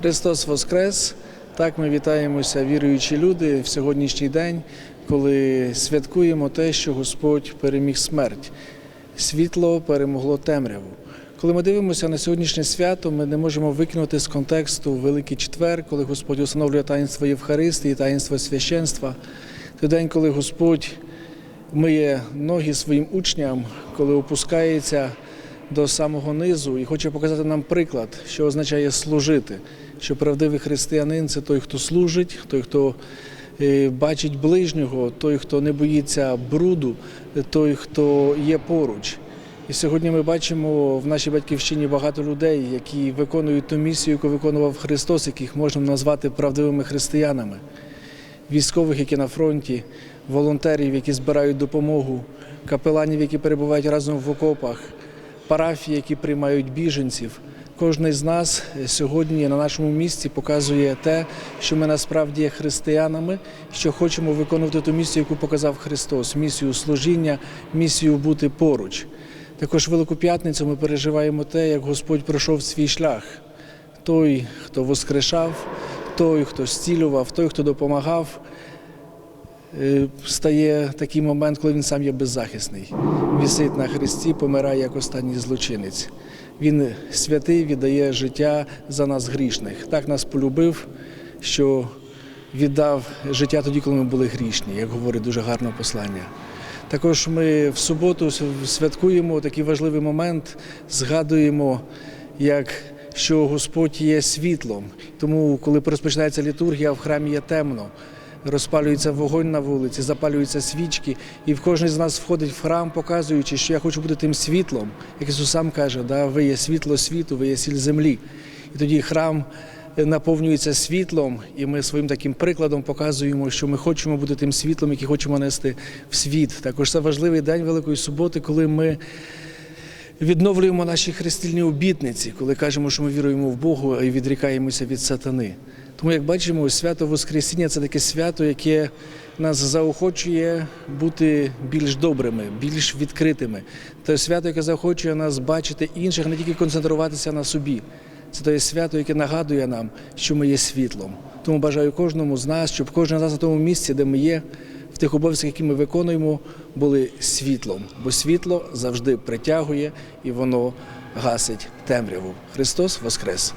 Христос Воскрес! Так ми вітаємося, віруючі люди, в сьогоднішній день, коли святкуємо те, що Господь переміг смерть. Світло перемогло темряву. Коли ми дивимося на сьогоднішнє свято, ми не можемо викинути з контексту Великий Четвер, коли Господь установлює таїнство Євхаристії, таїнство священства. Той день, коли Господь миє ноги своїм учням, коли опускається до самого низу і хоче показати нам приклад, що означає служити. Що правдивий християнин це той, хто служить, той, хто е, бачить ближнього, той, хто не боїться бруду, той, хто є поруч. І сьогодні ми бачимо в нашій батьківщині багато людей, які виконують ту місію, яку виконував Христос, яких можна назвати правдивими християнами військових, які на фронті, волонтерів, які збирають допомогу, капеланів, які перебувають разом в окопах, парафії, які приймають біженців. Кожен з нас сьогодні на нашому місці показує те, що ми насправді є християнами, що хочемо виконувати ту місію, яку показав Христос, місію служіння, місію бути поруч. Також Велику П'ятницю ми переживаємо те, як Господь пройшов свій шлях. Той, хто воскрешав, той, хто зцілював, той, хто допомагав, стає такий момент, коли він сам є беззахисний. Вісить на хресті, помирає як останній злочинець. Він святий віддає життя за нас грішних. Так нас полюбив, що віддав життя тоді, коли ми були грішні, як говорить дуже гарне послання. Також ми в суботу святкуємо такий важливий момент, згадуємо, як що Господь є світлом. Тому, коли розпочинається літургія, в храмі є темно. Розпалюється вогонь на вулиці, запалюються свічки, і в кожен з нас входить в храм, показуючи, що я хочу бути тим світлом. Як Ісус сам каже, да, ви є світло світу, ви є сіль землі. І тоді храм наповнюється світлом, і ми своїм таким прикладом показуємо, що ми хочемо бути тим світлом, який хочемо нести в світ. Також це важливий день Великої суботи, коли ми відновлюємо наші хрестильні обітниці, коли кажемо, що ми віруємо в Бога і відрікаємося від сатани. Тому, як бачимо, свято Воскресіння це таке свято, яке нас заохочує бути більш добрими, більш відкритими. Це свято, яке заохочує нас бачити інших, не тільки концентруватися на собі. Це те свято, яке нагадує нам, що ми є світлом. Тому бажаю кожному з нас, щоб кожен з нас на тому місці, де ми є, в тих обов'язках, які ми виконуємо, були світлом. Бо світло завжди притягує і воно гасить темряву. Христос Воскрес!